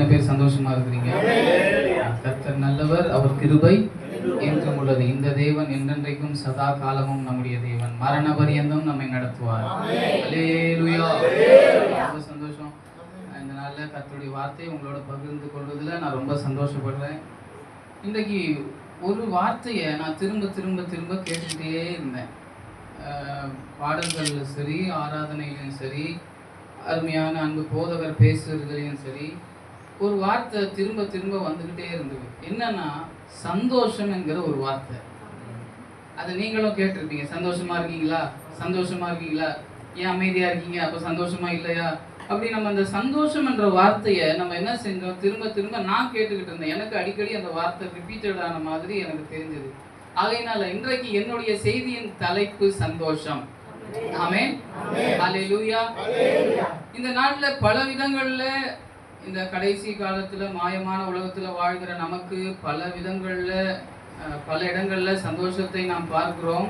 எத்தனை பேர் சந்தோஷமா இருக்கிறீங்க? கர்த்தர் நல்லவர் அவர் கிருபை என்றும் உள்ளது. இந்த தேவன் என்றென்றைக்கும் சதா காலமும் நம்முடைய தேவன். மரண பரியந்தம் நம்மை நடத்துவார். ரொம்ப சந்தோஷம். இந்த நாளில் கர்த்தருடைய வார்த்தையை உங்களோட பகிர்ந்து கொள்வதில் நான் ரொம்ப சந்தோஷப்படுறேன். இன்றைக்கு ஒரு வார்த்தையை நான் திரும்ப திரும்ப திரும்ப கேட்டுக்கிட்டே இருந்தேன். பாடல்களிலும் சரி ஆராதனையிலும் சரி அருமையான அன்பு போதகர் பேசுறதுலையும் சரி ஒரு வார்த்தை திரும்ப திரும்ப வந்துக்கிட்டே இருந்தது. என்னன்னா சந்தோஷம் என்கிற ஒரு வார்த்தை. அதை நீங்களும் கேட்டிருப்பீங்க. சந்தோஷமா இருக்கீங்களா? சந்தோஷமா இருக்கீங்களா? ஏன் அமைதியா இருக்கீங்க? அப்ப சந்தோஷமா இல்லையா? அப்படி நம்ம அந்த சந்தோஷம் என்ற வார்த்தையை நம்ம என்ன செஞ்சோம்? திரும்ப திரும்ப நான் கேட்டுக்கிட்டு இருந்தேன். எனக்கு அடிக்கடி அந்த வார்த்தை ரிப்பீட்டட் ஆன மாதிரி எனக்கு தெரிஞ்சது. ஆகையினால இன்றைக்கு என்னுடைய செய்தியின் தலைப்பு சந்தோஷம். ஆமென். ஹalleluya. இந்த நாள்ல பல விதங்கள்ல இந்த கடைசி காலத்தில் மாயமான உலகத்தில் வாழ்கிற நமக்கு பல விதங்களில் பல இடங்களில் சந்தோஷத்தை நாம் பார்க்கிறோம்.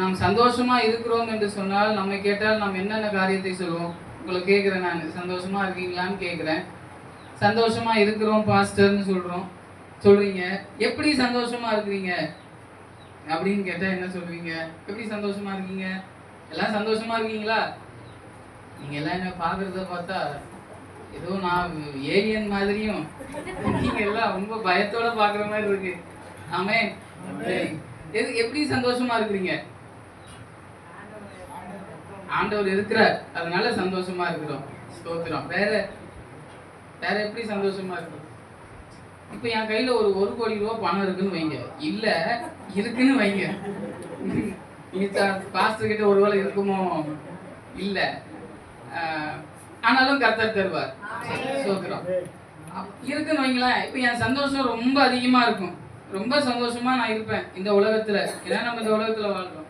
நாம் சந்தோஷமாக இருக்கிறோம் என்று சொன்னால் நம்மை கேட்டால் நாம் என்னென்ன காரியத்தை சொல்லுவோம் உங்களை கேட்குறேன் நான். சந்தோஷமாக இருக்கீங்களான்னு கேட்குறேன். சந்தோஷமாக இருக்கிறோம் பாஸ்டர்னு சொல்கிறோம் சொல்கிறீங்க எப்படி சந்தோஷமாக இருக்கிறீங்க? அப்படின்னு கேட்டால் என்ன சொல்லுவீங்க எப்படி சந்தோஷமாக இருக்கீங்க? எல்லாம் சந்தோஷமாக இருக்கீங்களா? நீங்கள் எல்லாம் என்ன பார்க்குறத பார்த்தா ஏதோ நான் ஏலியன் மாதிரியும் நீங்க எல்லாம் ரொம்ப பயத்தோட பாக்குற மாதிரி இருக்கு. ஆமே. எது எப்படி சந்தோஷமா இருக்கிறீங்க? ஆண்டவர் இருக்கிறார். அதனால சந்தோஷமா இருக்கிறோம். ஸ்தோத்திரம். வேற வேற எப்படி சந்தோஷமா இருக்கும்? இப்போ என் கையில ஒரு ஒரு கோடி ரூபா பணம் இருக்குன்னு வைங்க. இல்ல இருக்குன்னு வைங்க. நீ பாஸ்டர் கிட்ட ஒருவேளை இருக்குமோ? இல்ல. ஆனாலும் கர்த்தர் தருவார். இருக்குன்னு வைங்களேன் இப்போ என் சந்தோஷம் ரொம்ப அதிகமா இருக்கும். ரொம்ப சந்தோஷமா நான் இருப்பேன் இந்த உலகத்துல. ஏன்னா நம்ம இந்த உலகத்துல வாழ்றோம்.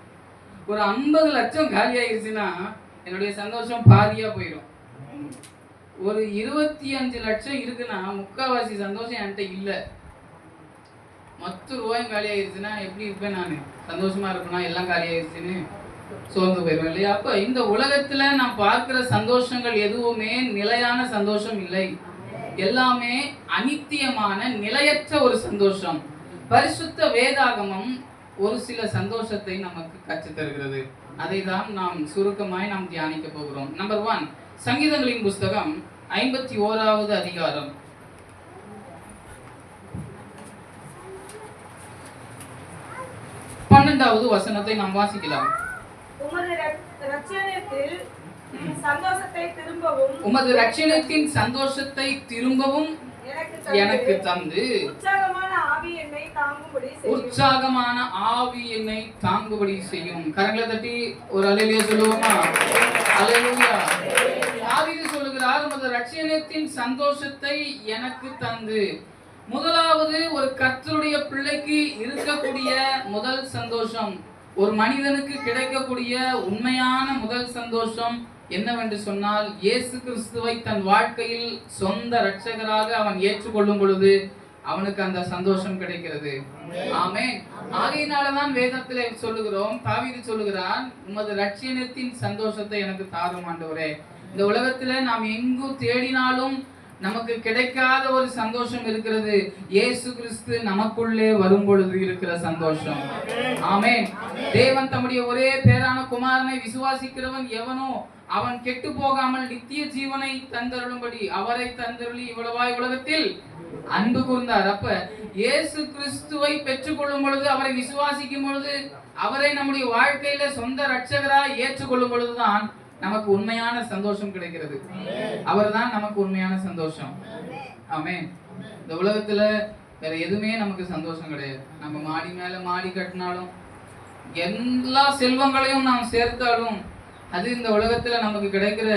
ஒரு ஐம்பது லட்சம் காலி ஆயிடுச்சுன்னா என்னுடைய சந்தோஷம் பாதியா போயிடும். ஒரு இருபத்தி அஞ்சு லட்சம் இருக்குன்னா முக்காவாசி சந்தோஷம் என்கிட்ட இல்லை. மொத்த ரூபாயும் காலி ஆயிடுச்சுன்னா எப்படி இருப்பேன் நான்? சந்தோஷமா இருப்பேனா எல்லாம் காலி ஆயிடுச்சுன்னு சோர்ந்து போயிடும் இல்லையா? அப்போ இந்த உலகத்துல நான் பார்க்குற சந்தோஷங்கள் எதுவுமே நிலையான சந்தோஷம் இல்லை. எல்லாமே அனித்தியமான நிலையற்ற ஒரு சந்தோஷம். பரிசுத்த வேதாகமம் ஒரு சில சந்தோஷத்தை நமக்கு கற்று தருகிறது. அதை தான் நாம் சுருக்கமாய் நாம் தியானிக்க போகிறோம். நம்பர் ஒன் சங்கீதங்களின் புஸ்தகம் ஐம்பத்தி ஓராவது அதிகாரம். பன்னெண்டாவது வசனத்தை நாம் வாசிக்கலாம். உமது ரட்- ரட்சணியத்தில் சந்தோஷத்தை திரும்பவும் உமது ரட்சணத்தின் சந்தோஷத்தை திரும்பவும் எனக்கு தந்து உற்சாகமான ஆவி என்னை தாங்கும்படி செய்யும். உற்சாகமான ஆவி என்னை தாங்குபடி செய்யும். கரங்களை தட்டி ஒரு அலையிலேயே சொல்லுவோமா? அலையிலூயா ஆவிது சொல்லுகிறார் உமது ரட்சணத்தின் சந்தோஷத்தை எனக்கு தந்து. முதலாவது ஒரு கர்த்தருடைய பிள்ளைக்கு இருக்கக்கூடிய முதல் சந்தோஷம். ஒரு மனிதனுக்கு கிடைக்கக்கூடிய உண்மையான முதல் சந்தோஷம் என்னவென்று சொன்னால் இயேசு கிறிஸ்துவை தன் வாழ்க்கையில் சொந்த இரட்சகராக அவன் ஏற்றுக்கொள்ளும் பொழுது அவனுக்கு அந்த சந்தோஷம் கிடைக்கிறது. ஆமே ஆகையினாலதான் வேதத்தில் சொல்லுகிறோம் தாவீது சொல்லுகிறான் உமது ரட்சியனத்தின் சந்தோஷத்தை எனக்கு தாரும் ஆண்டவரே. இந்த உலகத்துல நாம் எங்கு தேடினாலும் நமக்கு கிடைக்காத ஒரு சந்தோஷம் இருக்கிறது. இயேசு கிறிஸ்து நமக்குள்ளே வரும் பொழுது இருக்கிற சந்தோஷம். ஆமே தேவன் தம்முடைய ஒரே பேரான குமாரனை விசுவாசிக்கிறவன் எவனோ அவன் கெட்டு போகாமல் நித்திய ஜீவனை தந்தருளும்படி அவரை தந்தருளி இவ்வளவாய் உலகத்தில் அன்பு கூர்ந்தார். அப்ப இயேசு கிறிஸ்துவை பெற்றுக்கொள்ளும் பொழுது அவரை விசுவாசிக்கும் பொழுது அவரை நம்முடைய வாழ்க்கையில சொந்த ரட்சகராய் ஏற்றுக்கொள்ளும் பொழுதுதான் நமக்கு உண்மையான சந்தோஷம் கிடைக்கிறது. அவர்தான் நமக்கு உண்மையான சந்தோஷம். ஆமென். இந்த உலகத்துல வேற எதுவுமே நமக்கு சந்தோஷம் கிடையாது. நம்ம மாடி மேல மாடி கட்டினாலும் எல்லா செல்வங்களையும் நாம் சேர்த்தாலும் அது இந்த உலகத்துல நமக்கு கிடைக்கிற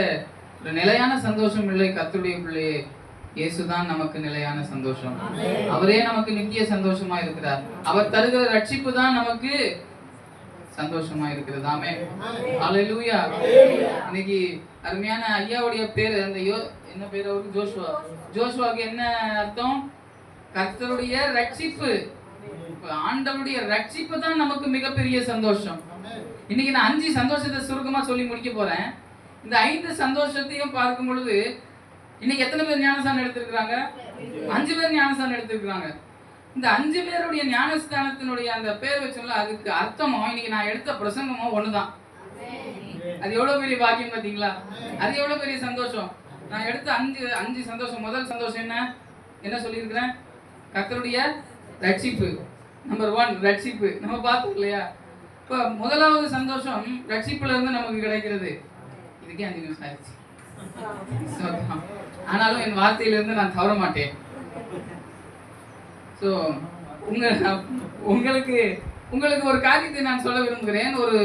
ஒரு நிலையான சந்தோஷம் இல்லை. கர்த்தருடைய பிள்ளையே இயேசுதான் நமக்கு நிலையான சந்தோஷம். அவரே நமக்கு நித்திய சந்தோஷமா இருக்கிறார். அவர் தருகிற ரட்சிப்பு தான் நமக்கு சந்தோஷமா இருக்கிறது ஆமே அல்லேலூயா இன்னைக்கு அருமையான ஐயாவுடைய பேர் அந்த யோ என்ன பேர் அவருக்கு ஜோஷ்வா. ஜோஷ்வாக்கு என்ன அர்த்தம்? கர்த்தருடைய ரட்சிப்பு. ஆண்டவருடைய ரட்சிப்பு தான் நமக்கு மிகப்பெரிய சந்தோஷம். இன்னைக்கு நான் அஞ்சு சந்தோஷத்தை சுருக்கமா சொல்லி முடிக்க போறேன். இந்த ஐந்து சந்தோஷத்தையும் பார்க்கும் பொழுது இன்னைக்கு எத்தனை பேர் ஞானஸ்தானம் எடுத்திருக்கிறாங்க? அஞ்சு பேர். ஞானஸ்தானம் எடுத்திருக்கிறாங்க. இந்த அஞ்சு பேருடைய ஞானஸ்தானத்தினுடைய அந்த பேர் வச்சோம்ல அதுக்கு அர்த்தமோ இன்னைக்கு நான் எடுத்த பிரசங்கமோ ஒண்ணுதான். அது எவ்வளவு பெரிய பாக்கியம் பாத்தீங்களா? அது எவ்வளவு பெரிய சந்தோஷம்? நான் எடுத்த அஞ்சு அஞ்சு சந்தோஷம். முதல் சந்தோஷம் என்ன? என்ன சொல்லியிருக்கிறேன்? கர்த்தருடைய ரட்சிப்பு. நம்பர் ஒன் ரட்சிப்பு. நம்ம பார்த்தோம் இல்லையா? இப்போ முதலாவது சந்தோஷம் ரட்சிப்புல இருந்து நமக்கு கிடைக்கிறது. இதுக்கே அஞ்சு நிமிஷம் ஆயிடுச்சு. ஆனாலும் என் வார்த்தையிலிருந்து நான் தவற மாட்டேன். ஸோ உங்க உங்களுக்கு உங்களுக்கு ஒரு காரியத்தை நான் சொல்ல விரும்புகிறேன். ஒரு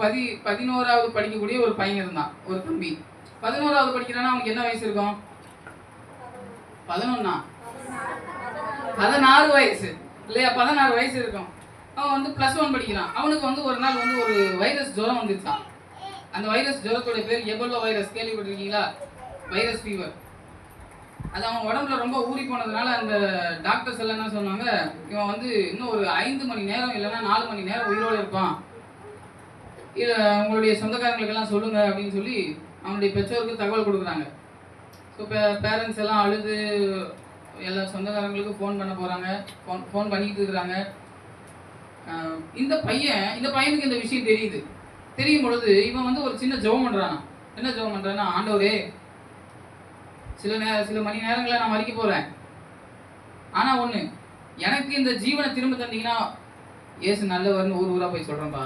பதி பதினோராவது படிக்கக்கூடிய ஒரு பையன் இருந்தான் ஒரு தம்பி. பதினோராவது படிக்கிறான்னா அவனுக்கு என்ன வயசு இருக்கும்? பதினொன்னா? பதினாறு வயசு. இல்லையா பதினாறு வயசு இருக்கும். அவன் வந்து ப்ளஸ் ஒன் படிக்கிறான். அவனுக்கு வந்து ஒரு நாள் வந்து ஒரு வைரஸ் ஜுரம் வந்துருச்சான் அந்த வைரஸ் ஜுரத்தோட பேர் எவ்வளோ வைரஸ். கேள்விப்பட்டிருக்கீங்களா? வைரஸ் ஃபீவர் அது அவன் உடம்புல ரொம்ப ஊறி போனதுனால அந்த டாக்டர்ஸ் எல்லாம் என்ன சொன்னாங்க இவன் வந்து இன்னும் ஒரு ஐந்து மணி நேரம் இல்லைன்னா நாலு மணி நேரம் உயிரோடு இருப்பான். இல்லை உங்களுடைய சொந்தக்காரங்களுக்கெல்லாம் சொல்லுங்க அப்படின்னு சொல்லி அவனுடைய பெற்றோருக்கு தகவல் கொடுக்குறாங்க. ஸோ இப்போ பேரண்ட்ஸ் எல்லாம் அழுது எல்லா சொந்தக்காரங்களுக்கும் ஃபோன் பண்ண போகிறாங்க ஃபோன் ஃபோன் பண்ணிக்கிட்டு இருக்கிறாங்க. இந்த பையன் இந்த பையனுக்கு இந்த விஷயம் தெரியுது. தெரியும் பொழுது இவன் வந்து ஒரு சின்ன ஜெபம் பண்ணுறான் என்ன ஜெபம் பண்ணுறான்னா ஆண்டவரே சில நே சில மணி நேரங்களில் நான் மறிக்க போகிறேன் ஆனால் ஒன்று எனக்கு இந்த ஜீவனை திரும்ப தந்தீங்கன்னா ஏசு நல்லவர்னு ஊர் ஊராக போய் சொல்கிறேன்ப்பா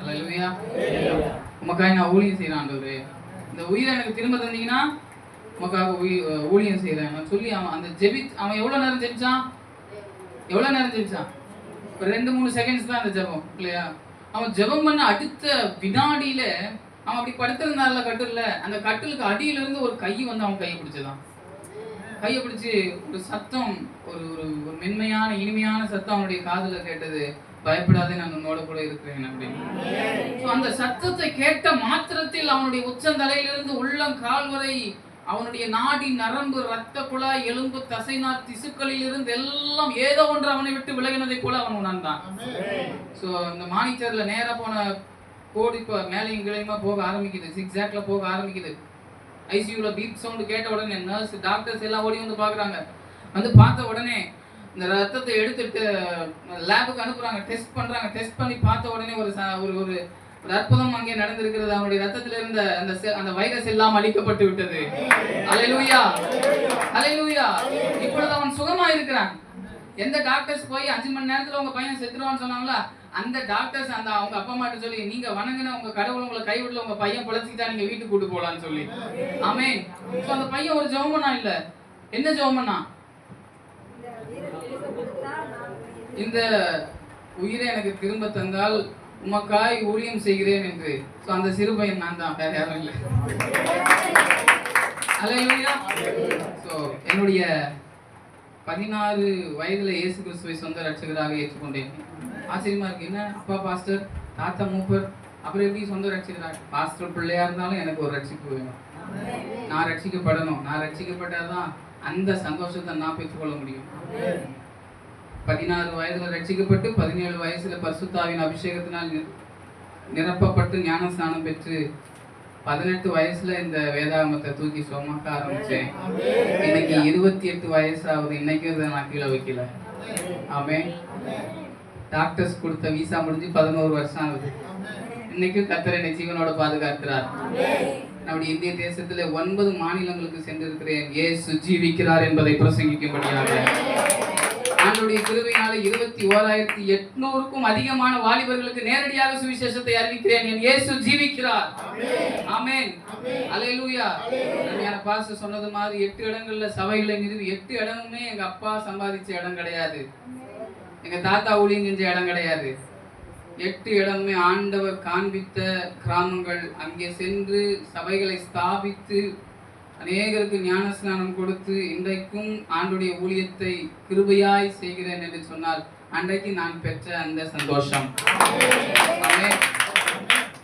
அல்லையா உமக்காய் நான் ஊழியம் செய்கிறேன் ஆண்டவரே. இந்த உயிரை எனக்கு திரும்ப தந்தீங்கன்னா உமக்காக ஊழியம் செய்கிறேன் நான் சொல்லி அவன் அந்த ஜெபி அவன் எவ்வளோ நேரம் ஜெபிச்சான்? எவ்வளோ நேரம் ஜெபிச்சான்? ஒரு ரெண்டு மூணு செகண்ட்ஸ் தான் அந்த ஜெபம் இல்லையா? அவன் ஜெபம் பண்ண அடுத்த வினாடியில அவன் அப்படி படுத்திருந்தால கட்டில்ல அந்த கட்டிலுக்கு அடியில இருந்து ஒரு கை வந்து அவன் கையை பிடிச்சதான். கையை பிடிச்சு ஒரு சத்தம் ஒரு ஒரு ஒரு மென்மையான இனிமையான சத்தம் அவனுடைய காதுல கேட்டது பயப்படாதே நான் உன்னோட கூட இருக்கிறேன் அப்படின்னு. அந்த சத்தத்தை கேட்ட மாத்திரத்தில் அவனுடைய உச்சந்தலையிலிருந்து உள்ளம் கால் வரை அவனுடைய நாடி நரம்பு ரத்த குழாய் எலும்பு தசைநார் திசுக்களில் இருந்து எல்லாம் ஏதோ ஒன்று அவனை விட்டு விலகினதை போல அவன் உணர்ந்தான். ஸோ இந்த மானிட்டர்ல நேரா போன கோடு இப்போ மேலையும் கீழேயுமா போக ஆரம்பிக்குது. சிக்ஸாக்ல போக ஆரம்பிக்குது. ஐசியூல பீப் சவுண்ட் கேட்ட உடனே நர்ஸ் டாக்டர்ஸ் எல்லாம் ஓடி வந்து பார்க்குறாங்க. வந்து பார்த்த உடனே இந்த ரத்தத்தை எடுத்துட்டு லேபுக்கு அனுப்புறாங்க. டெஸ்ட் பண்றாங்க. டெஸ்ட் பண்ணி பார்த்த உடனே ஒரு ச- ஒரு ஒரு ஒரு அற்புதம் அங்கே நடந்திருக்கிறது. அவனுடைய ரத்தத்தில் இருந்த அந்த அந்த வைரஸ் எல்லாம் அழிக்கப்பட்டு விட்டது. அலையலூயா அலையலூயா இப்பொழுது அவன் சுகமா இருக்கிறான் எந்த டாக்டர்ஸ் போய் அஞ்சு மணி நேரத்துல உங்க பையன் செத்துருவான்னு சொன்னாங்களா? அந்த டாக்டர்ஸ் அந்த அவங்க அப்பா அம்மாட்ட சொல்லி நீங்க வணங்கின உங்க கடவுள் உங்களை கைவிடல உங்க பையன் பிழைச்சிக்கிட்டா நீங்க வீட்டுக்கு கூட்டு போலான்னு சொல்லி. ஆமே ஸோ அந்த பையன் ஒரு ஜோமனா இல்ல. என்ன ஜோமனா? இந்த உயிரை எனக்கு திரும்ப தந்தால் உமக்காய் ஊழியம் செய்கிறேன் என்று. ஸோ அந்த சிறு பையன் நான் தான் வேற யாரும் இல்லை. அல்லேலூயா ஸோ என்னுடைய பதினாறு வயதில் இயேசு கிறிஸ்துவை சொந்த ரட்சகராக ஏற்றுக்கொண்டேன். ஆச்சரியமா இருக்கு. என்ன? அப்பா பாஸ்டர் தாத்தா மூப்பர் அப்புறம் எப்படி சொந்த ரட்சகராக பாஸ்டர் பிள்ளையா இருந்தாலும் எனக்கு ஒரு ரட்சிப்பு வேணும். நான் ரட்சிக்கப்படணும். நான் ரட்சிக்கப்பட்டாதான் அந்த சந்தோஷத்தை நான் பெற்றுக்கொள்ள முடியும். பதினாறு வயதுல ரட்சிக்கப்பட்டு பதினேழு வயசுல பரிசுத்தாவின் அபிஷேகத்தினால் நிரப்பப்பட்டு ஞானஸ்நானம் பெற்று பதினெட்டு வயசுல இந்த வேதாகமத்தை தூக்கி சுமக்க ஆரம்பிச்சேன். இன்னைக்கு இருபத்தி எட்டு வயசு ஆகுது இன்னைக்கும் இதை நான் கீழே வைக்கல. ஆமே டாக்டர்ஸ் கொடுத்த விசா முடிஞ்சு பதினோரு வருஷம் ஆகுது. இன்னைக்கு கத்தர் என்னை ஜீவனோட பாதுகாக்கிறார். நம்முடைய இந்திய தேசத்துல ஒன்பது மாநிலங்களுக்கு சென்றிருக்கிறேன் இயேசு ஜீவிக்கிறார் என்பதை பிரசங்கிக்கும்படியாக. ஆண்டுடைய கிருபையினால இருபத்தி ஓராயிரத்தி எட்நூறுக்கும் அதிகமான வாலிபர்களுக்கு நேரடியாக சுவிசேஷத்தை அறிவிக்கிறேன். என் இயேசு ஜீவிக்கிறார். ஆமேன். அலையலூயா அருமையான பாச சொன்னது மாதிரி எட்டு இடங்கள்ல சபைகளை நிறுவி எட்டு இடமுமே எங்க அப்பா சம்பாதிச்ச இடம் கிடையாது. எங்க தாத்தா ஊழியம் செஞ்ச இடம் கிடையாது. எட்டு இடமுமே ஆண்டவர் காண்பித்த கிராமங்கள். அங்கே சென்று சபைகளை ஸ்தாபித்து அநேகருக்கு ஞானஸ்நானம் கொடுத்து இன்றைக்கும் ஆண்டுடைய ஊழியத்தை கிருபையாய் செய்கிறேன் என்று சொன்னால் அன்றைக்கு நான் பெற்ற அந்த சந்தோஷம்.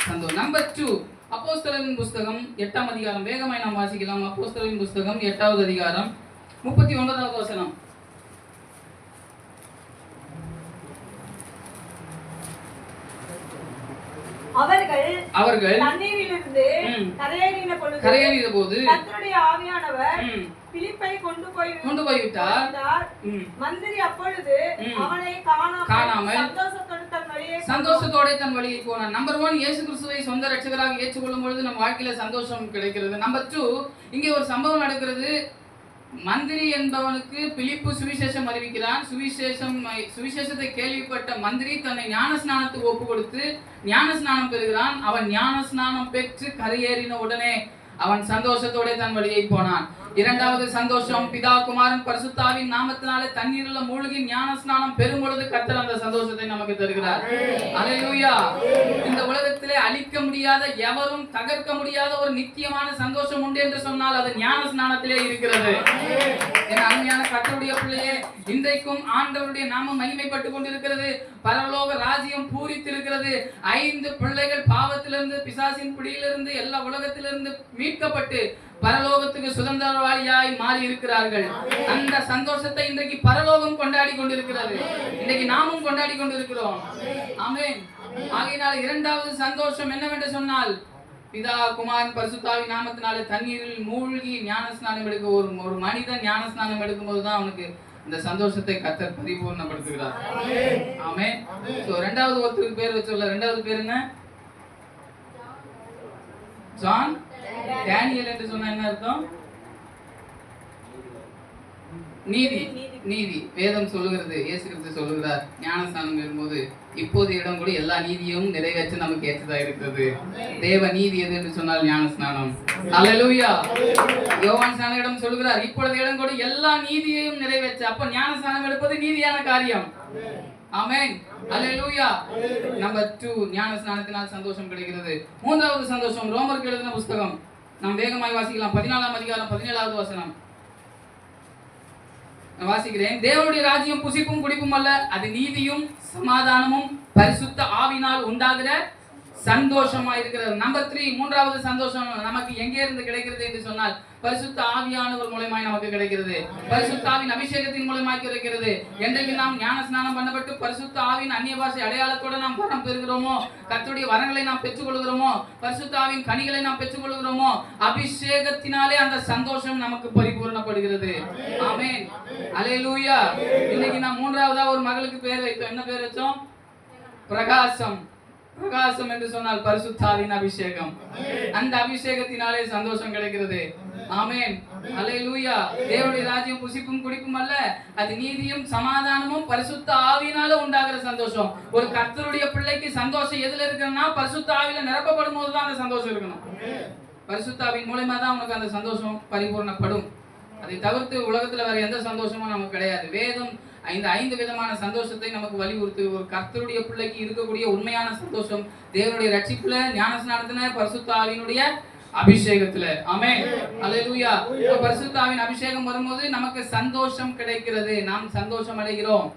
சந்தோஷம். நம்பர் டூ அப்போஸ்தலின் புஸ்தகம் எட்டாம் அதிகாரம். வேகமாய் நாம் வாசிக்கலாம். அப்போஸ்தலின் புஸ்தகம் எட்டாவது அதிகாரம். முப்பத்தி ஒன்பதாவது வசனம். அவர்கள் அவர்கள் தண்ணீரிலிருந்து. கரையேறின பொழுது கரையேறிய போது கர்த்தருடைய ஆவியானவர் பிலிப்பை கொண்டு போய் கொண்டு போய்விட்டார் விட்டார். மந்திரி அப்பொழுது. அவனை காணாமல் சந்தோஷத்தோடு தன் வழியை சந்தோஷத்தோட தன் வழியில் போனான் நம்பர் ஒன் இயேசு கிறிஸ்துவை சொந்த ரட்சகராக ஏற்றுக்கொள்ளும் பொழுது நம்ம வாழ்க்கையில சந்தோஷம் கிடைக்கிறது நம்பர் டூ இங்கே ஒரு சம்பவம் நடக்கிறது மந்திரி என்பவனுக்கு பிலிப்பு சுவிசேஷம் அறிவிக்கிறான். சுவிசேஷம் சுவிசேஷத்தை கேள்விப்பட்ட மந்திரி தன்னை ஞான ஸ்நானத்துக்கு ஒப்பு கொடுத்து ஞான ஸ்நானம் பெறுகிறான். அவன் ஞான ஸ்நானம் பெற்று கரையேறின உடனே அவன் சந்தோஷத்தோட தன் வழியை போனான். இரண்டாவது சந்தோஷம் பிதா குமாரன் பரிசுத்தாவின் நாமத்தினாலே தண்ணீரில் மூழ்கி ஞான ஸ்நானம் பெறும் பொழுது கர்த்தர் அந்த சந்தோஷத்தை நமக்கு தருகிறார். அல்லேலூயா. இந்த உலகத்திலே அழிக்க முடியாத எவரும் தகர்க்க முடியாத ஒரு நித்தியமான சந்தோஷம் உண்டு என்று சொன்னால் அது ஞான ஸ்நானத்திலே இருக்கிறது என் அருமையான கர்த்தருடைய பிள்ளையே இன்றைக்கும் ஆண்டவருடைய நாமம் மகிமைப்பட்டு கொண்டிருக்கிறது. பரலோக ராஜ்யம் பூரித்திருக்கிறது. ஐந்து பிள்ளைகள் பாவத்திலிருந்து பிசாசின் பிடியிலிருந்து எல்லா உலகத்திலிருந்து மீட்கப்பட்டு பரலோகத்துக்கு சுதந்திரவாளியாய் மாறி இருக்கிறார்கள் அந்த சந்தோஷத்தை இன்றைக்கு பரலோகம் கொண்டாடி கொண்டிருக்கிறது. இன்றைக்கு நாமும் கொண்டாடி கொண்டிருக்கிறோம். ஆமென். ஆகையினால் இரண்டாவது சந்தோஷம் என்னவென்று சொன்னால் பிதா குமாரன் பரிசுத்தாவி நாமத்தினாலே தண்ணீரில் மூழ்கி ஞான ஸ்நானம் எடுக்க ஒரு ஒரு மனிதன் ஞான ஸ்நானம் எடுக்கும்போது தான் அவனுக்கு இந்த சந்தோஷத்தை கத்தர் பரிபூர்ணப்படுத்துகிறார். ஆமென். சோ ரெண்டாவது ஒருத்தருக்கு பேர் வச்சுள்ள ரெண்டாவது பேர் என்ன? ஜான். டேனியல் என்று சொன்னா என்ன அர்த்தம்? நீதி நீதி. வேதம் சொல்லுகிறது இயேசு கிறிஸ்து சொல்லுகிறார். ஞானஸ்தானம் பெறும்போது இப்போது இடம் கூட எல்லா நீதியும் நிறைவேற்ற நமக்கு ஏற்றதா இருக்கிறது. தேவ நீதி எது என்று சொன்னால் ஞானஸ்நானம். அல்லேலூயா யோவான் இடம் சொல்லுகிறார் இப்பொழுது இடம் கூட எல்லா நீதியையும் நிறைவேற்ற. அப்ப ஞானஸ்நானம் எடுப்பது நீதியான காரியம். ஆமேன் அலலூயா நம்பர் டூ ஞான ஸ்நானத்தினால் சந்தோஷம் கிடைக்கிறது. மூன்றாவது சந்தோஷம் ரோமருக்கு எழுதின புஸ்தகம். நாம் வேகமாய் வாசிக்கலாம். பதினாலாம் அதிகாரம் பதினேழாவது வசனம். வாசிக்கிறேன். தேவனுடைய ராஜ்யம் புசிப்பும் குடிப்பும் அல்ல அது நீதியும் சமாதானமும் பரிசுத்த ஆவினால் உண்டாகிற சந்தோஷமா இருக்கிறது. நம்பர் த்ரீ மூன்றாவது சந்தோஷம் நமக்கு எங்கே இருந்து கிடைக்கிறது என்று சொன்னால் பரிசுத்த ஆவியானவர் மூலமாய் நமக்கு கிடைக்கிறது. பரிசுத்த ஆவின் அபிஷேகத்தின் மூலமாய் கிடைக்கிறது. என்றைக்கு நாம் ஞான ஸ்நானம் பண்ணப்பட்டு பரிசுத்த ஆவின் அந்நிய பாஷை அடையாளத்தோட நாம் வரம் பெறுகிறோமோ கர்த்தருடைய வரங்களை நாம் பெற்றுக்கொள்கிறோமோ பரிசுத்த ஆவின் கனிகளை நாம் பெற்றுக்கொள்கிறோமோ அபிஷேகத்தினாலே அந்த சந்தோஷம் நமக்கு பரிபூரணப்படுகிறது. ஆமென். அல்லேலூயா இன்னைக்கு நான் மூன்றாவதா ஒரு மகளுக்கு பேர் வைத்தோம். என்ன பேர் வச்சோம்? பிரகாசம். பிரகாசம் என்று சொன்னால் பரிசுத்தாவின் அபிஷேகம். அந்த அபிஷேகத்தினாலே சந்தோஷம் கிடைக்கிறது. ஆமேன். அலை லூயா தேவனுடைய ராஜ்யம் புசிப்பும் குடிப்பும் அல்ல. அது நீதியும் சமாதானமும் பரிசுத்த ஆவியினால உண்டாகிற சந்தோஷம். ஒரு கர்த்தருடைய பிள்ளைக்கு சந்தோஷம் எதுல இருக்குன்னா பரிசுத்த ஆவியில நிரப்பப்படும் போதுதான் அந்த சந்தோஷம் இருக்கணும். பரிசுத்தாவின் மூலயமா தான் உனக்கு அந்த சந்தோஷம் பரிபூர்ணப்படும். அதை தவிர்த்து உலகத்துல வேற எந்த சந்தோஷமும் நமக்கு கிடையாது. வேதம் ஐந்து ஐந்து விதமான சந்தோஷத்தை நமக்கு வலியுறுத்து ஒரு கர்த்தருடைய பிள்ளைக்கு இருக்கக்கூடிய உண்மையான சந்தோஷம் தேவனுடைய ரட்சிப்புல ஞானஸ்நானத்துல பரிசுத்த ஆவியினுடைய அபிஷேகத்துல ஆமே அல்லேலூயா இப்ப பரிசுத்த ஆவியின் அபிஷேகம் வரும்போது நமக்கு சந்தோஷம் கிடைக்கிறது. நாம் சந்தோஷம் அடைகிறோம்.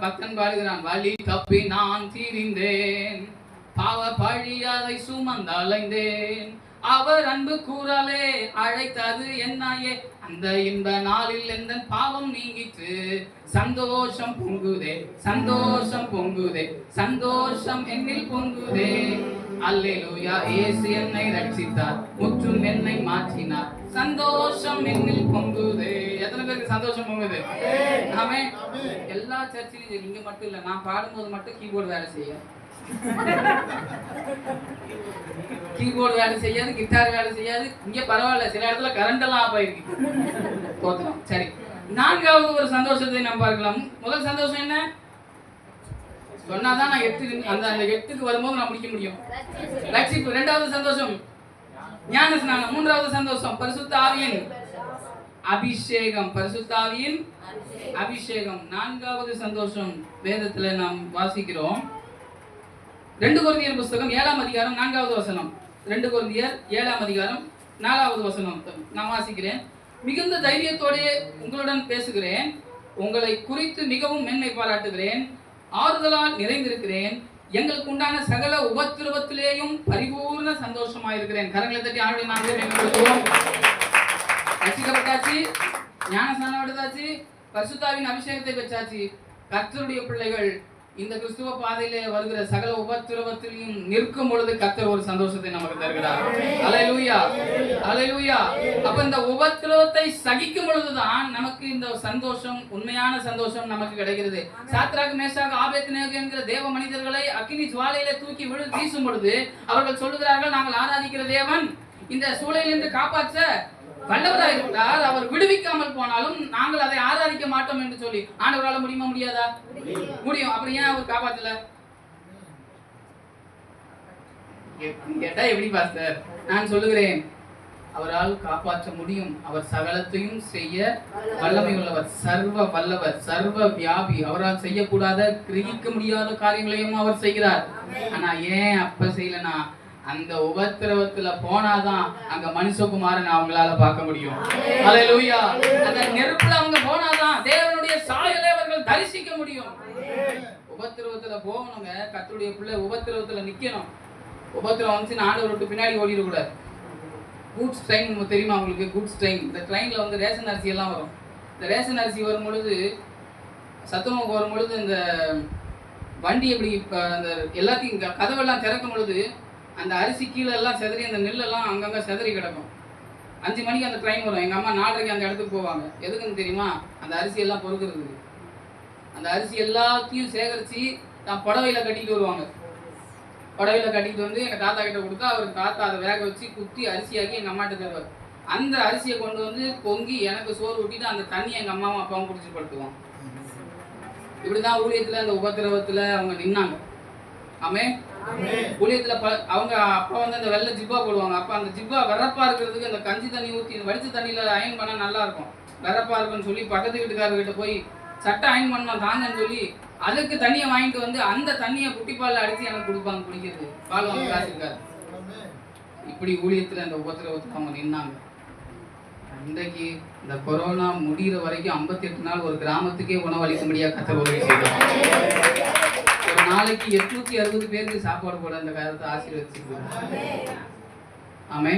பக்தன் பாடுகிறான் வழி தப்பி நான் தீரிந்தேன். பாவ பழியாதை சுமந்தலைந்தேன் அவர் அன்பு கூறாலே அழைத்தது என்னாயே? அந்த இந்த நாளில் எந்த பாவம் நீங்கிற்று? சந்தோஷம் பொங்குதே சந்தோஷம் பொங்குதே சந்தோஷம் என்னில் பொங்குதே. அல்லேலூயா இயேசு என்னை ரட்சித்தார் முற்றும் என்னை மாற்றினார். சந்தோஷம் என்னில் பொங்குதே. எத்தனை பேருக்கு சந்தோஷம் பொங்குது? ஆமே எல்லா சர்ச்சிலும் இங்க மட்டும் இல்ல நான் பாடும்போது மட்டும் கீபோர்டு வேலை செய்ய கீபோர்டு வேலை செய்யாது கிட்டார் வேலை செய்யாது. இங்கே பரவாயில்ல சில இடத்துல கரண்ட் எல்லாம் ஆஃப் ஆயிருக்கு. தோத்தலாம் சரி. நான்காவது ஒரு சந்தோஷத்தை நாம் பார்க்கலாம். முதல் சந்தோஷம் என்ன? சொன்னாதான் நான் எட்டு அந்த அந்த எட்டுக்கு வரும்போது நான் முடிக்க முடியும். லட்சிப்பு ரெண்டாவது சந்தோஷம். ஞான ஸ்நானம் மூன்றாவது சந்தோஷம். பரிசுத்த ஆவியின் அபிஷேகம். பரிசுத்தாவியின் அபிஷேகம். நான்காவது சந்தோஷம். வேதத்துல நாம் வாசிக்கிறோம். ரெண்டு கொரிந்தியர் புஸ்தகம் ஏழாம் அதிகாரம் நான்காவது வசனம். ரெண்டு கொரிந்தியர் ஏழாம் அதிகாரம் நாலாவது வசனம். நான் வாசிக்கிறேன். மிகுந்த தைரியத்தோடே உங்களுடன் பேசுகிறேன். உங்களை குறித்து மிகவும் மேன்மை பாராட்டுகிறேன். ஆறுதலால் நிறைந்திருக்கிறேன். எங்களுக்கு உண்டான சகல உபத்திரவத்திலேயும் பரிபூர்ண சந்தோஷமாயிருக்கிறேன் கரங்களை தட்டி ஆண்டு நாங்களே ரசிக்கப்பட்டாச்சு. ஞானஸ்தானம் எடுத்தாச்சு. பரிசுத்தாவின் அபிஷேகத்தை பெற்றாச்சு. கர்த்தருடைய பிள்ளைகள் இந்த கிறிஸ்துவ பாதையில வருகிற சகல உபத்திரவத்திலையும் நிற்கும் பொழுது கத்தர் ஒரு சந்தோஷத்தை நமக்கு தருகிறார். அலையூயா அலையூயா அப்ப இந்த உபத்திரவத்தை சகிக்கும் பொழுதுதான் நமக்கு இந்த சந்தோஷம் உண்மையான சந்தோஷம் நமக்கு கிடைக்கிறது. சாத்ராக் மேஷாக் ஆபேத்நேகோ என்கிற தேவ மனிதர்களை அக்கினி ஜுவாலையில தூக்கி விழு வீசும் பொழுது அவர்கள் சொல்லுகிறார்கள் நாங்கள் ஆராதிக்கிற தேவன் இந்த சூழலிலிருந்து காப்பாற்ற வல்லவராக அவர் விடுவிக்காமல் போனாலும் நாங்கள் அதை ஆராதிக்க மாட்டோம் என்று சொல்லி. ஆண்டவரால முடியுமா முடியாதா? முடியும். அப்புறம் ஏன் அவர் காப்பாத்தல? கேட்- கேட்டா எப்படி பாஸ்டர்? நான் சொல்லுகிறேன். அவரால் காப்பாற்ற முடியும். அவர் சகலத்தையும் செய்ய வல்லமை உள்ளவர் சர்வ வல்லவர் சர்வ வியாபி. அவரால் செய்யக்கூடாத கிரகிக்க முடியாத காரியங்களையும் அவர் செய்கிறார். ஆனா ஏன் அப்ப செய்யலனா? அந்த உபத்திரவத்துல போனாதான் அங்க மனுஷகுமாரன் அவங்களால பார்க்க முடியும். அந்த நெருப்புல அவங்க போனாதான் தேவனுடைய சாயலை அவர்கள் தரிசிக்க முடியும். உபத்திரவத்துல போகணுங்க. கத்துடைய பிள்ளை உபத்திரவத்துல நிக்கணும். உபத்திரவம் வந்துச்சு ஆண்டவர் விட்டு பின்னாடி ஓடிடக்கூடாது கூட்ஸ் ட்ரெயின் தெரியுமா உங்களுக்கு? கூட்ஸ் ட்ரெயின் இந்த ட்ரெயினில் வந்து ரேஷன் அரிசி எல்லாம் வரும். இந்த ரேஷன் அரிசி வரும் பொழுது சத்துணவுக்கு வரும் பொழுது இந்த வண்டி எப்படி இப்போ அந்த எல்லாத்தையும் க- கதவெல்லாம் திறக்கும் பொழுது அந்த அரிசி கீழே எல்லாம் செதறி அந்த நெல்லெல்லாம் அங்கங்கே செதறி கிடக்கும். அஞ்சு மணிக்கு அந்த ட்ரெயின் வரும். எங்கள் அம்மா நாலரைக்கு அந்த இடத்துக்கு போவாங்க. எதுக்குன்னு தெரியுமா? அந்த அரிசி எல்லாம் பொறுக்கிறதுக்கு. அந்த அரிசி எல்லாத்தையும் சேகரித்து தான் புடவையில் கட்டிட்டு வருவாங்க. புடவையில் கட்டிட்டு வந்து எங்கள் தாத்தா கிட்ட கொடுத்தா அவர் தாத்தா அதை வேக வச்சு குத்தி அரிசியாக்கி எங்கள் அம்மாட்ட தருவார். அந்த அரிசியை கொண்டு வந்து பொங்கி எனக்கு சோறு ஊட்டிட்டு அந்த தண்ணியை எங்கள் அம்மாவும் அப்பாவும் குடிச்சு படுத்துவோம் இப்படிதான் ஊழியத்தில் அந்த உபதிரவத்தில் அவங்க நின்னாங்க. ஆமே ஊழியத்துல ப அவங்க அப்பா வந்து அந்த வெள்ளை ஜிப்பா போடுவாங்க. அப்ப அந்த ஜிப்பா வெறப்பா இருக்கிறதுக்கு அந்த கஞ்சி தண்ணி ஊத்தி வடிச்ச தண்ணியில அயன் பண்ணா நல்லா இருக்கும். வெறப்பா இருக்குன்னு சொல்லி பக்கத்து வீட்டுக்காரர்கிட்ட போய் சட்டை அயன் பண்ணோம் தாங்கன்னு சொல்லி அதுக்கு தண்ணியை வாங்கிட்டு வந்து அந்த தண்ணியை குட்டிப்பால்ல அடிச்சு எனக்கு கொடுப்பாங்க குடிக்கிறது. பால் வாங்க காசு இருக்காது. இப்படி ஊழியத்துல அந்த உபத்திரவத்துல அவங்க நின்னாங்க. இன்றைக்கு இந்த கொரோனா முடிகிற வரைக்கும் 58 நாள் ஒரு கிராமத்துக்கே உணவளிக்க முடியாத கத்தர் உதவி செய்தார். நாளைக்கு எட்நூத்தி அறுபது பேருக்கு சாப்பாடு போட அந்த காலத்தை ஆசீர்வதிச்சிருக்காங்க. ஆமே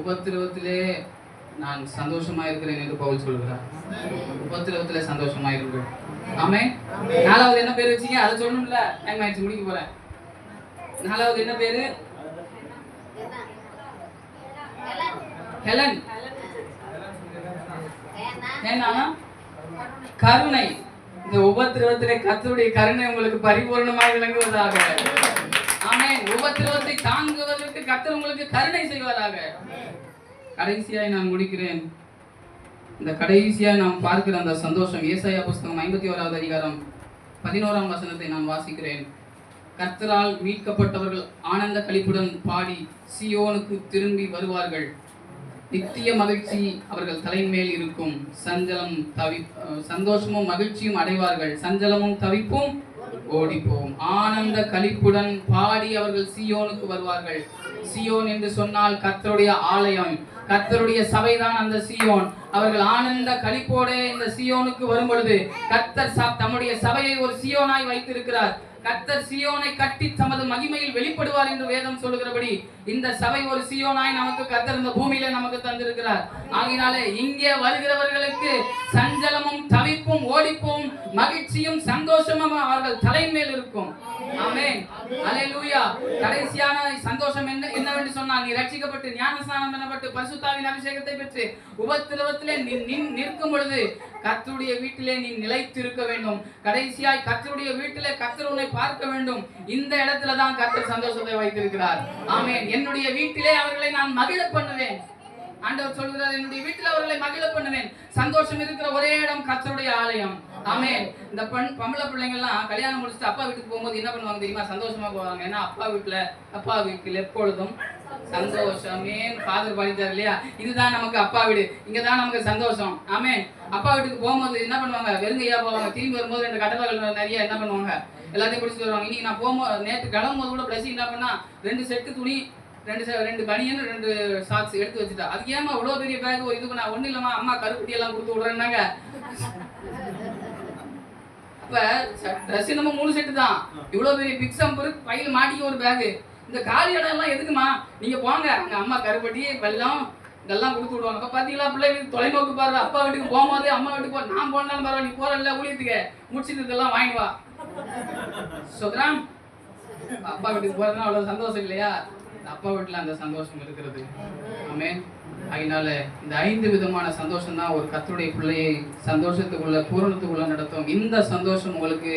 உபத்திரவத்திலே நான் சந்தோஷமா இருக்கிறேன் என்று பவுல் சொல்கிறார் உபத்திரவத்திலே சந்தோஷமா இருக்கிறேன் ஆமே நாலாவது என்ன பேர் வச்சீங்க? அதை சொல்லணும்ல. டைம் ஆயிடுச்சு முடிக்க போறேன். நாலாவது என்ன பேரு? ஹெலன். ஏன்னா? கருணை. இந்த உபத்திரவத்திலே கர்த்தருடைய கருணை உங்களுக்கு பரிபூர்ணமாய் விளங்குவதாக. ஆமே உபத்திரவத்தை தாங்குவதற்கு கர்த்தர் உங்களுக்கு கருணை செய்வதாக கடைசியாய் நான் முடிக்கிறேன். இந்த கடைசியா நாம் பார்க்கிற அந்த சந்தோஷம் ஏசாயா புஸ்தகம் ஐம்பத்தி ஓராவது அதிகாரம் பதினோராம் வசனத்தை நான் வாசிக்கிறேன். கர்த்தரால் மீட்கப்பட்டவர்கள் ஆனந்த கழிப்புடன் பாடி சியோனுக்கு திரும்பி வருவார்கள். நித்திய மகிழ்ச்சி அவர்கள் தலைமையில் இருக்கும். சஞ்சலம் தவி சந்தோஷமும் மகிழ்ச்சியும் அடைவார்கள். சஞ்சலமும் தவிப்பும் ஓடிப்போம். ஆனந்த கழிப்புடன் பாடி அவர்கள் சியோனுக்கு வருவார்கள். சியோன் என்று சொன்னால் கர்த்தருடைய ஆலயம். கத்தருடைய சபைதான் அந்த சியோன். அவர்கள் ஆனந்த கழிப்போட இந்த சியோனுக்கு வரும் பொழுது கத்தர் ச- தம்முடைய சபையை ஒரு சியோனாய் வைத்திருக்கிறார். கத்தர் சியோனை கட்டி தமது மகிமையில் வெளிப்படுவார் என்று வேதம் சொல்லுகிறபடி இந்த சபை ஒரு சியோனாய் நமக்கு கத்தர் இந்த பூமியில நமக்கு தந்திருக்கிறார். ஆகினாலே இங்கே வருகிறவர்களுக்கு சஞ்சலமும் தவிப்பும் ஓடிப்பும் மகிழ்ச்சியும் சந்தோஷமும் அவர்கள் தலைமையில் இருக்கும். ஆமென். அல்லேலூயா கடைசியான சந்தோஷம் என்ன என்னவென்று சொன்னால் நீ ரட்சிக்கப்பட்டு ஞானஸ்நானம் பண்ணப்பட்டு பரிசுத்தாவின் அபிஷேகத்தை பெற்று உபத்திரவத்திலே நின்- நிற்கும் பொழுது கத்தருடைய வீட்டிலே நீ நிலைத்திருக்க வேண்டும். கடைசியாய் கத்தருடைய வீட்டிலே கத்தர் உன்னை பார்க்க வேண்டும். இந்த இடத்துல தான் கர்த்தர் சந்தோஷத்தை வைத்திருக்கிறார். ஆமேன். என்னுடைய வீட்டிலே அவர்களை நான் மகிழ பண்ணுவேன். ஆண்டவர் சொல்கிறார் என்னுடைய வீட்டில் அவர்களை மகிழ பண்ணுவேன். சந்தோஷம் இருக்கிற ஒரே இடம் கர்த்தருடைய ஆலயம். ஆமே இந்த பெண் பொம்பளை பிள்ளைங்கள்லாம் கல்யாணம் முடிச்சுட்டு அப்பா வீட்டுக்கு போகும்போது என்ன பண்ணுவாங்க தெரியுமா? சந்தோஷமா போவாங்க. ஏன்னா அப்பா வீட்டுல அப்பா வீட்டில் எப்பொழுதும் சந்தோஷமே. ஃபாதர் பாடிட்டார் இல்லையா? இதுதான் நமக்கு அப்பா வீடு. இங்கதான் நமக்கு சந்தோஷம். ஆமே அப்பா வீட்டுக்கு போகும்போது என்ன பண்ணுவாங்க? வெறுங்கையா போவாங்க. திரும்பி வரும்போது ரெண்டு கடலைகள் நிறைய என்ன பண்ணுவாங்க? எல்லாத்தையும் பிடிச்சிட்டு வருவாங்க. இன்னைக்கு நான் போகும்போது நேற்று கிளம்பும்போது கூட பிளஸ் என்ன பண்ணா ரெண்டு செட்டு துணி ரெண்டு ரெண்டு பனியன் ரெண்டு சாக்ஸ் எடுத்து வச்சுட்டா. அதுக்கு ஏமா இவ்வளோ பெரிய பேக் ஒரு இது நான் ஒன்றும் இல்லைம்மா அம்மா கருப்பட்டி எல்லாம் கொடுத்து விடுறேன்னாங்க. அப்ப ட்ரெஸ் நம்ம மூணு செட்டு தான். இவ்வளோ பெரிய பிக் சம்பர் பையில மாட்டிக்க ஒரு பேக் இந்த காலி இடம் எல்லாம் எதுக்குமா நீங்க போங்க. அங்க அம்மா கருப்பட்டி வெல்லம் இதெல்லாம் கொடுத்து விடுவாங்க. அப்ப பாத்தீங்களா பிள்ளைகளுக்கு தொலைநோக்கு பாரு அப்பா வீட்டுக்கு போகும்போது அம்மா வீட்டுக்கு போ நான் போனாலும் பரவாயில்ல நீ போறல ஊழியத்துக்கு. முடிச்சிட்டு இதெல்லாம் வாங்கி வா. சுதராம் அப்பா வீட்டுக்கு போறதுனா அவ்வளவு சந்தோஷம் இல்லையா? இந்த அப்பா வீட்டுல அந்த சந்தோஷம் இருக்கிறது. ஆமே அதனால இந்த ஐந்து விதமான சந்தோஷம் தான் ஒரு கர்த்தருடைய பிள்ளையை சந்தோஷத்துக்குள்ள பூரணத்துக்குள்ள நடத்தும். இந்த சந்தோஷம் உங்களுக்கு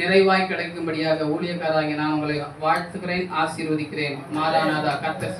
நிறைவாய் கிடைக்கும்படியாக ஊழியக்காராகி நான் உங்களை வாழ்த்துக்கிறேன் ஆசீர்வதிக்கிறேன். மாறானாதா கர்த்தர்